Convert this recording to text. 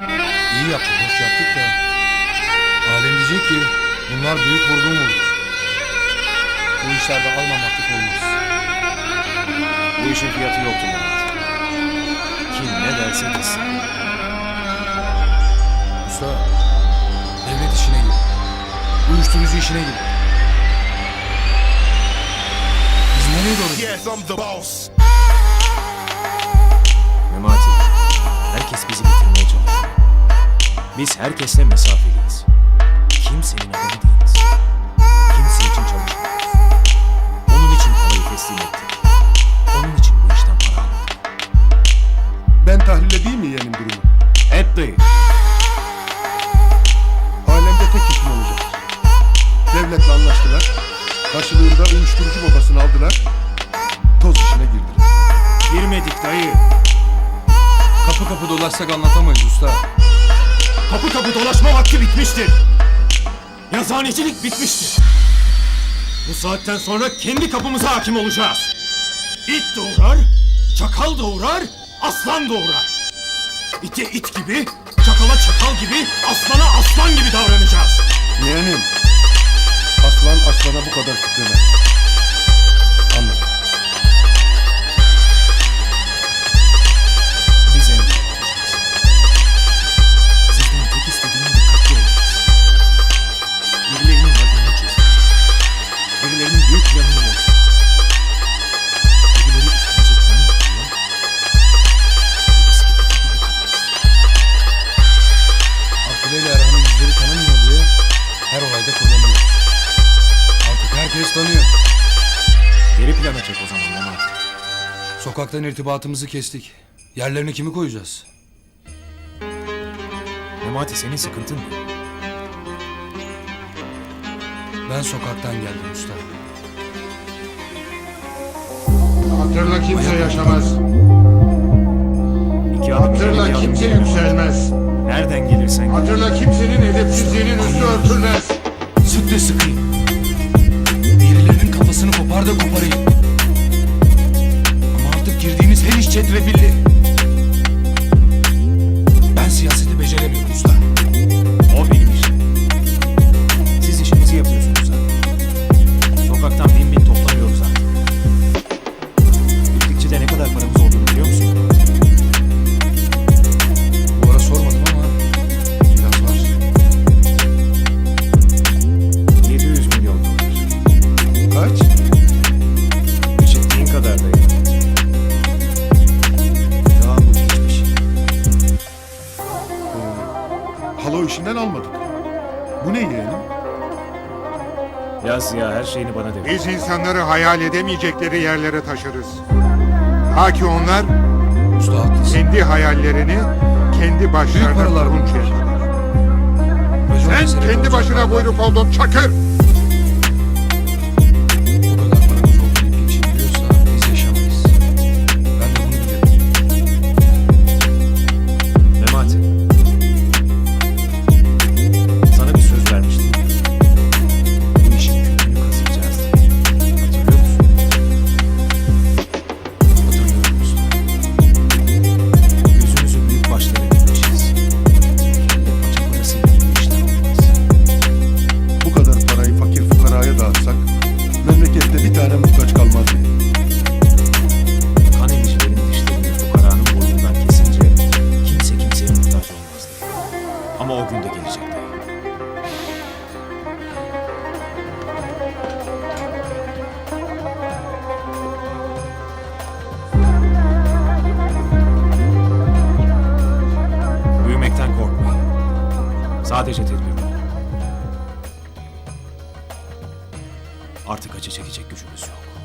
İyi yaptık, hoş yaptık da. Alem diyecek ki bunlar büyük vurgun vurdu. Bu işlerde almamaklık olmaz. Bu işin fiyatı yoktur Mehmet. Kim ne derse desin. Usta, devlet işine gir. Uyuşturucu işine gir. Biz nereye doğru? Yes, I'm the boss. Biz herkesle mesafeliyiz. Kimsenin adamı değiliz. Kimse için çalışmıyoruz. Onun için parayı teslim ettik. Onun için bu işten para almadık. Ben tahlil edeyim mi yeğenim durumu? Et dayı. Alemde tek hüküm olacak. Devletle anlaştılar. Karşılığında uyuşturucu babasını aldılar. Toz işine girdiler. Girmedik dayı. Kapı kapı dolaşsak anlatamayız usta. Kapı kapı dolaşma vakti bitmiştir. Yazhanecilik bitmiştir. Bu saatten sonra kendi kapımıza hakim olacağız. İt doğurar, çakal doğurar, aslan doğurar. İte it gibi, çakala çakal gibi, aslana aslan gibi davranacağız. Yeğenim. Aslan aslana bu kadar titremez. Çek o zaman Mehmet. Sokaktan irtibatımızı kestik. Yerlerine kimi koyacağız? Memati senin sıkıntın ne? Ben sokaktan geldim usta. Hatırla kimse yaşamaz. İki adım ileri Hatırla adım kimse geri. yükselmez. Nereden gelirsen gel. Hatırla kimsenin edepsizliğinin üstü örtülmez. Da sıkayım. Birilerinin kafasını kopar da koparayım. İş İşinden almadık. Bu ne yeğenim? Yaz ya her şeyini bana devir. Biz insanları hayal edemeyecekleri yerlere taşırız. Ta ki onlar Usta haklısın. kendi hayallerini kendi başlarına paralar bunlar. Racon Sen kendi olacak başına buyruk oldun Çakır. Sadece tedbirli olun. Artık acı çekecek gücümüz yok.